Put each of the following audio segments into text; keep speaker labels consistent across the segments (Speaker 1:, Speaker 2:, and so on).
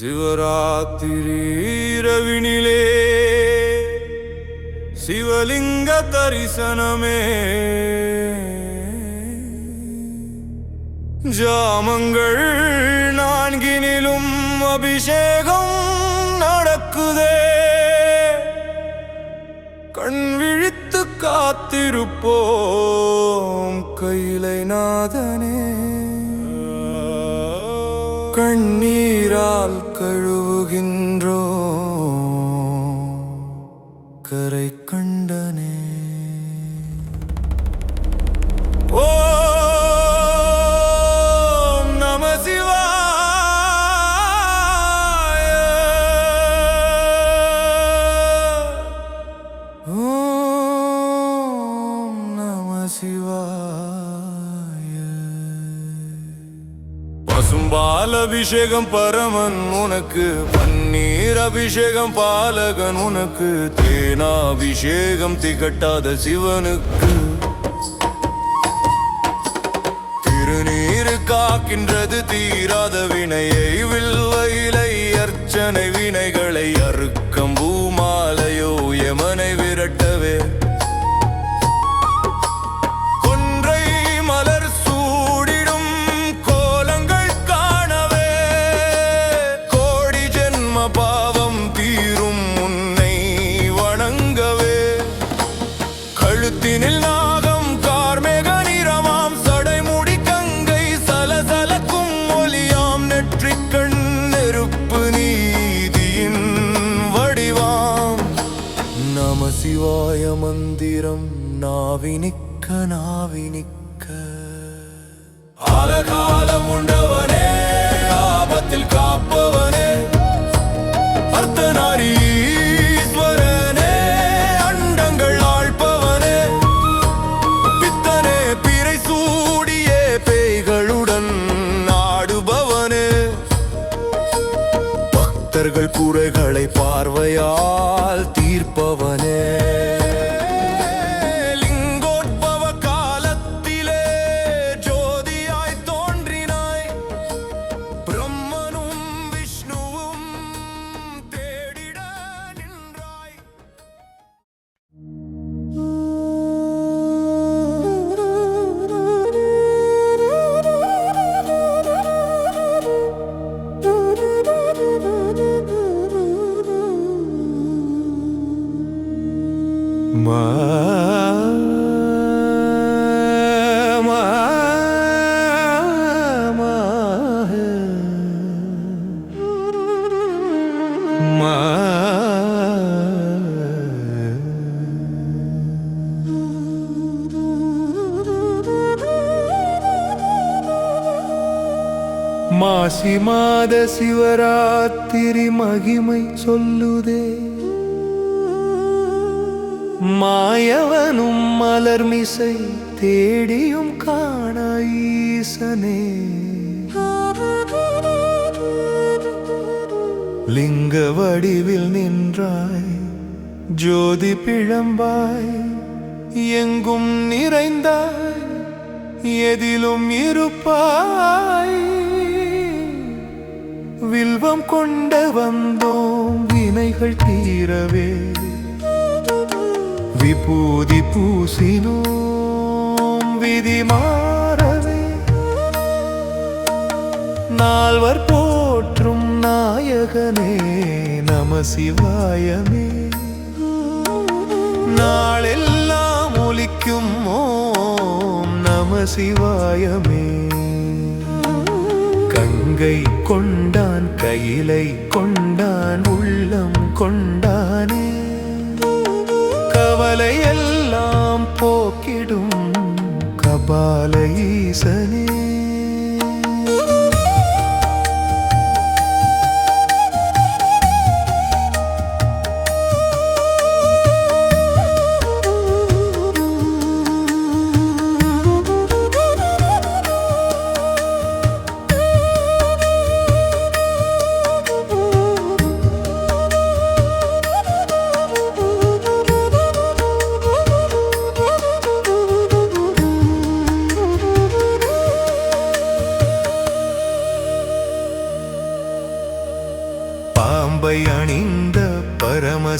Speaker 1: சிவராத்திரி இரவினிலே சிவலிங்க தரிசனமே. ஜாமங்கள் நான்கினிலும் அபிஷேகம் நடக்குதே. கண் விழித்து காத்திருப்போம் கையிலை நாதனே. கண்ணீரால் கழுவுகின்றோம். பால் அபிஷேகம் பரமன் உனக்கு பன்னீர் அபிஷேகம் பாலகன் உனக்கு தேனாபிஷேகம் திகட்டாத சிவனுக்கு. திருநீரு காக்கின்றது தீராத வினையை வில்வையிலை அர்ச்சனை வினைகளை அறுக்கம். கழுத்தினில் நாகம் கார்மேக நிறமாம் சடைமுடி கங்கை சலசலக்கும் ஒலியாம் நெற்றிக் கண் நெருப்பு நீதியின் வடிவாம். நம சிவாய மந்திரம் நாவினிக்க நாவினிக்க. மாசி மாத சிவராத்திரி மகிமை சொல்லுதே. மாயவனும் மலர்மிசை தேடியும் காண ஈசனே. லிங்க வடிவில் நின்றாய் ஜோதி பிழம்பாய் எங்கும் நிறைந்தாய் எதிலும் இருப்பாய். வில்வம் கொண்டு வந்தோம் வினைகள் தீரவே. விபூதி பூசினோம் விதி மாறவே. நால்வர் போற்றும் நாயகனே நம சிவாயமே. நாளெல்லாம் ஒலிக்கும் ஓம் நம சிவாயமே. கங்கை கொண்டான் கையிலை கொண்டான் உள்ளம் கொண்டானே. கவலை எல்லாம் போக்கிடும் கபால ஈசனே.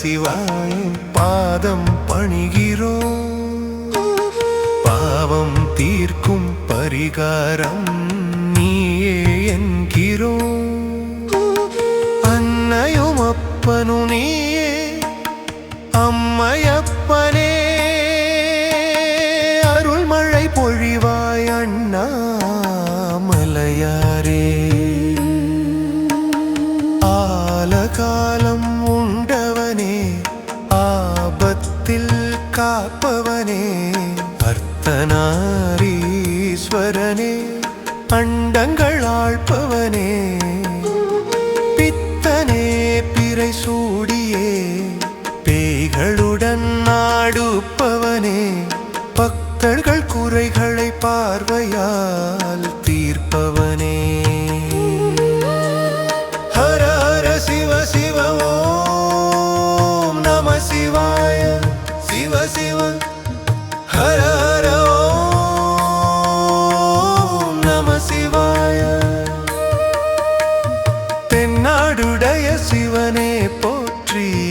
Speaker 2: சிவாய பாதம் பணிகிறோம் பாவம் தீர்க்கும் பரிகாரம் நீயே என்கிறோம் அன்னையும் அப்பனு நீயே அம்மையப்பனே. அருள்மழை பொழிவாய் அண்ணா மலையாரே ஆலகாலம் காப்பவனே. அர்த்தநாரீஸ்வரனே அண்டங்கள் ஆழ்பவனே பித்தனே பிறை சூடியே பேய்களுடன் நாடுப்பவனே பக்தர்கள் குறைகளை பார்வையால் தீர்ப்பவனே.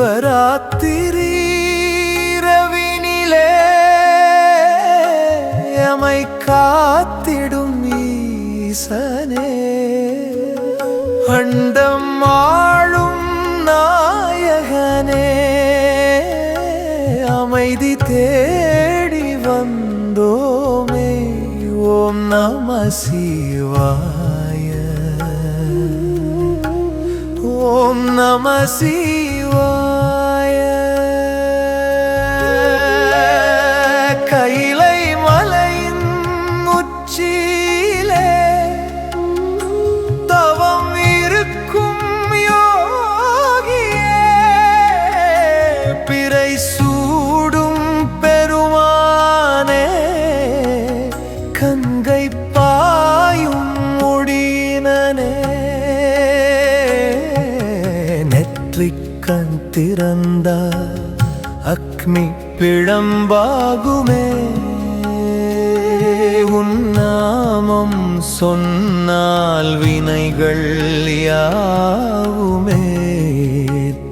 Speaker 2: சிவராத்திரி ரவினிலே எமை காத்திடும் ஈசனே. அண்டம் ஆளும் நாயகனே அமைதி தேடி வந்தோமே. ஓம் நம சிவாய. ஓம் நம சிவாய. கங்கை பாயும் முடியினனே. நெற்றிக்கண் திறந்த அக்னி பிழம்பாகுமே. உன்னாமம் சொன்னால் வினைகள் யாவுமே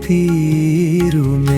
Speaker 2: தீருமே.